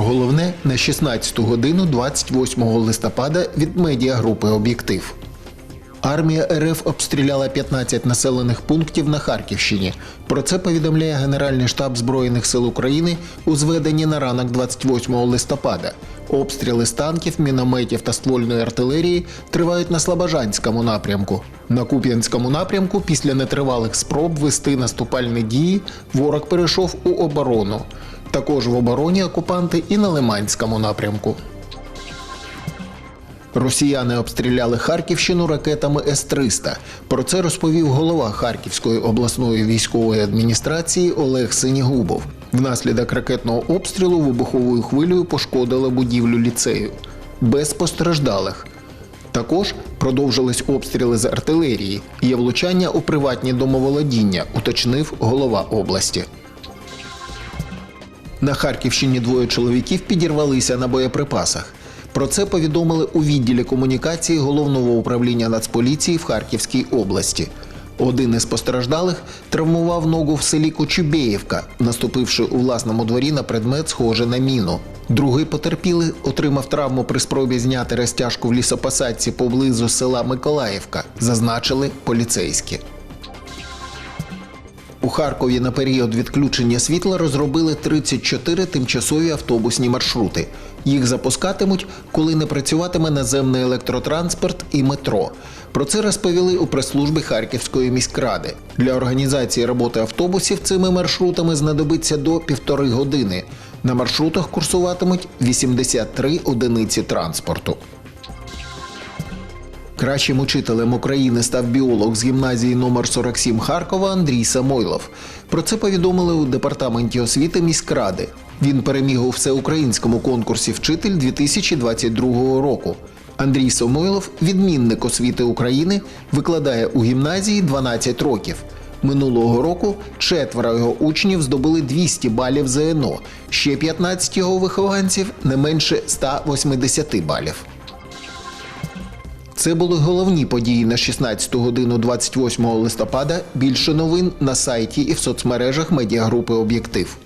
Про головне на 16 годину 28 листопада від медіагрупи Об'єктив. Армія РФ обстріляла 15 населених пунктів на Харківщині. Про це повідомляє Генеральний штаб Збройних сил України у зведенні на ранок 28 листопада. Обстріли з танків, мінометів та ствольної артилерії тривають на Слобожанському напрямку. На Куп'янському напрямку після нетривалих спроб вести наступальні дії ворог перейшов у оборону. Також в обороні окупанти і на Лиманському напрямку. Росіяни обстріляли Харківщину ракетами С-300. Про це розповів голова Харківської обласної військової адміністрації Олег Синігубов. Внаслідок ракетного обстрілу вибуховою хвилею пошкодили будівлю ліцею. Без постраждалих. Також продовжились обстріли з артилерії. Є влучання у приватні домоволодіння, уточнив голова області. На Харківщині двоє чоловіків підірвалися на боєприпасах. Про це повідомили у відділі комунікації головного управління Нацполіції в Харківській області. Один із постраждалих травмував ногу в селі Кочубєєвка, наступивши у власному дворі на предмет, схожий на міну. Другий потерпілий отримав травму при спробі зняти розтяжку в лісопосадці поблизу села Миколаївка, зазначили поліцейські. Харкові на період відключення світла розробили 34 тимчасові автобусні маршрути. Їх запускатимуть, коли не працюватиме наземний електротранспорт і метро. Про це розповіли у прес-службі Харківської міськради. Для організації роботи автобусів цими маршрутами знадобиться до півтори години. На маршрутах курсуватимуть 83 одиниці транспорту. Кращим учителем України став біолог з гімназії номер 47 Харкова Андрій Самойлов. Про це повідомили у департаменті освіти міськради. Він переміг у всеукраїнському конкурсі Вчитель 2022 року. Андрій Самойлов, відмінник освіти України, викладає у гімназії 12 років. Минулого року четверо його учнів здобули 200 балів ЗНО. Ще 15 його вихованців не менше 180 балів. Це були головні події на 16 годину 28 листопада. Більше новин на сайті і в соцмережах медіагрупи Об'єктив.